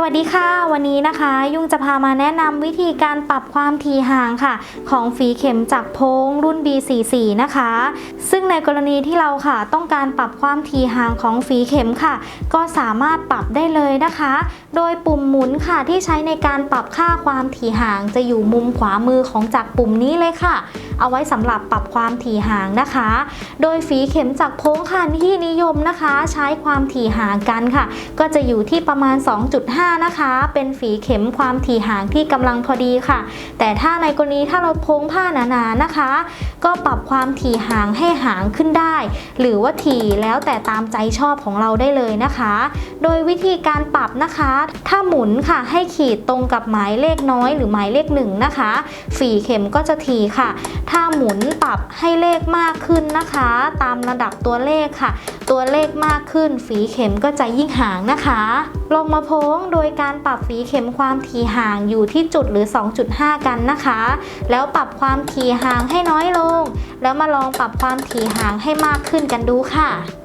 สวัสดีค่ะ วันนี้นะคะ ยุ่งจะพามาแนะนำวิธีการปรับความถี่ห่างค่ะ ของฝีเข็มจากโพงรุ่น B44 นะคะ ซึ่งในกรณีที่เราค่ะ ต้องการปรับความถี่ห่างของฝีเข็มค่ะ ก็สามารถปรับได้เลยนะคะ โดยปุ่มหมุนค่ะที่ใช้ในการปรับค่าความถี่ห่างจะอยู่มุมขวามือของจักปุ่มนี้เลยค่ะ เอาไว้สำหรับปรับความถี่ห่างนะคะ โดยฝีเข็มจากโพ้งค่ะที่นิยมนะคะ ใช้ความถี่ห่างกันค่ะ ก็จะอยู่ที่ประมาณ 2.5 นะคะ เป็นฝีเข็มความถี่ห่างที่กำลังพอดีค่ะ แต่ถ้าในกรณีถ้าเราโพ้งผ้าหนาๆนะคะ ก็ปรับความถี่ห่างให้ห่างขึ้นได้ หรือว่าถี่แล้วแต่ตามใจชอบของเราได้เลยนะคะ โดยวิธีการปรับนะคะ ถ้าหมุนค่ะให้ขีดตรงกับหมายเลขน้อยหรือหมายเลขหนึ่งนะคะ ฝีเข็มก็จะถี่ค่ะถ้าหมุนปรับให้เลขมากขึ้นนะคะ ตามระดับตัวเลขค่ะ ตัวเลขมากขึ้น ฝีเข็มก็จะยิ่งห่างนะคะ ลงมาโพ้งโดยการปรับฝีเข็มความถี่ห่างอยู่ที่จุดหรือ 2.5 กันนะคะ แล้วปรับความถี่ห่างให้น้อยลง แล้วมาลองปรับความถี่ห่างให้มากขึ้นกันดูค่ะ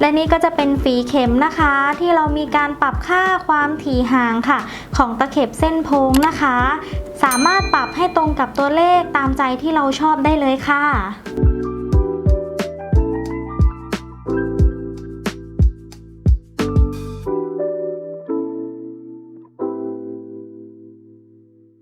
และนี่ก็จะเป็นฝีเข็มนะคะ ที่เรามีการปรับค่าความถี่ห่างค่ะ ของตะเข็บเส้นโพงนะคะ สามารถปรับให้ตรงกับตัวเลขตามใจที่เราชอบได้เลยค่ะ